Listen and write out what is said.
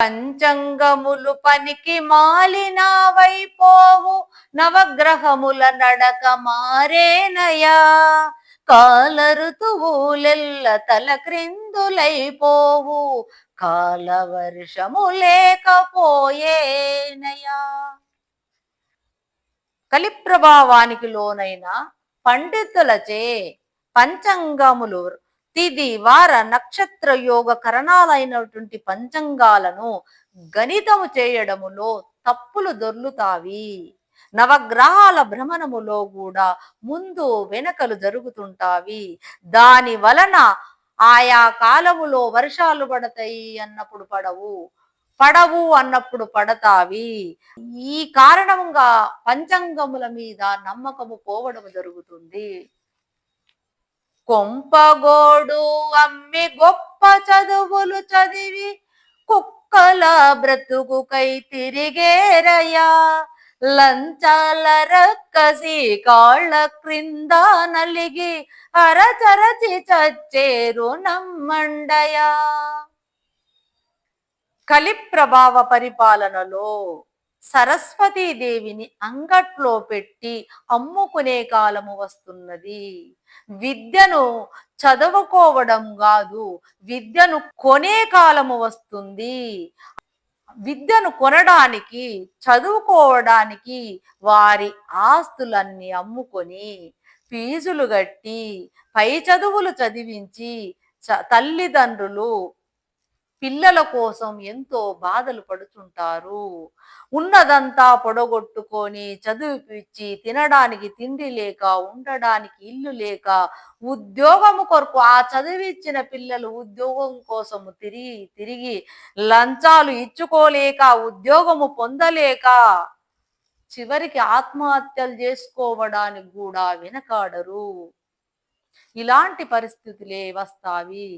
పంచంగములు పనికి మాలినావైపోవు నవగ్రహముల నడక మారేనయా? కాల ఋతువులెల్ల తల క్రిందులైపోవు కాల వర్షము లేకపోయేనయా కలిప్రభావానికి లోనైన పండితులచే పంచంగములు తిది వార నక్షత్ర యోగ కరణాలైనటువంటి పంచంగాలను గణితము చేయడములో తప్పులు దొర్లుతావి. నవగ్రహాల భ్రమణములో కూడా ముందు వెనకలు జరుగుతుంటావి. దాని వలన ఆయా కాలములో వర్షాలు పడతాయి అన్నప్పుడు పడవు పడవు అన్నప్పుడు పడతావి. ఈ కారణంగా పంచంగముల మీద నమ్మకము పోవడం జరుగుతుంది. కొంపగోడు అమ్మి గొప్ప చదువులు చదివి కుక్కల బ్రతుకుకై తిరిగేరయ్యా. లంచాల రక్కసి కాళ్ళ క్రింద నలిగి అరచరచి చచ్చేరు నమ్మండయా కలి ప్రభావ పరిపాలనలో సరస్వతీదేవిని అంగట్లో పెట్టి అమ్ముకునే కాలము వస్తున్నది. విద్యను చదువుకోవడం కాదు విద్యను కొనే కాలము వస్తుంది. విద్యను కొనడానికి చదువుకోవడానికి వారి ఆస్తులన్నీ అమ్ముకొని ఫీజులు కట్టి పై చదువులు చదివించి చ- తల్లిదండ్రులు పిల్లల కోసం ఎంతో బాధలు పడుతుంటారు. ఉన్నదంతా పొడగొట్టుకొని చదివిపిచ్చి తినడానికి తిండి లేక ఉండడానికి ఇల్లు లేక ఉద్యోగము కొరకు ఆ చదివిచ్చిన పిల్లలు ఉద్యోగం కోసము తిరిగి తిరిగి లంచాలు ఇచ్చుకోలేక ఉద్యోగము పొందలేక చివరికి ఆత్మహత్యలు చేసుకోవడానికి కూడా వెనకాడరు. ఇలాంటి పరిస్థితులే వస్తావి.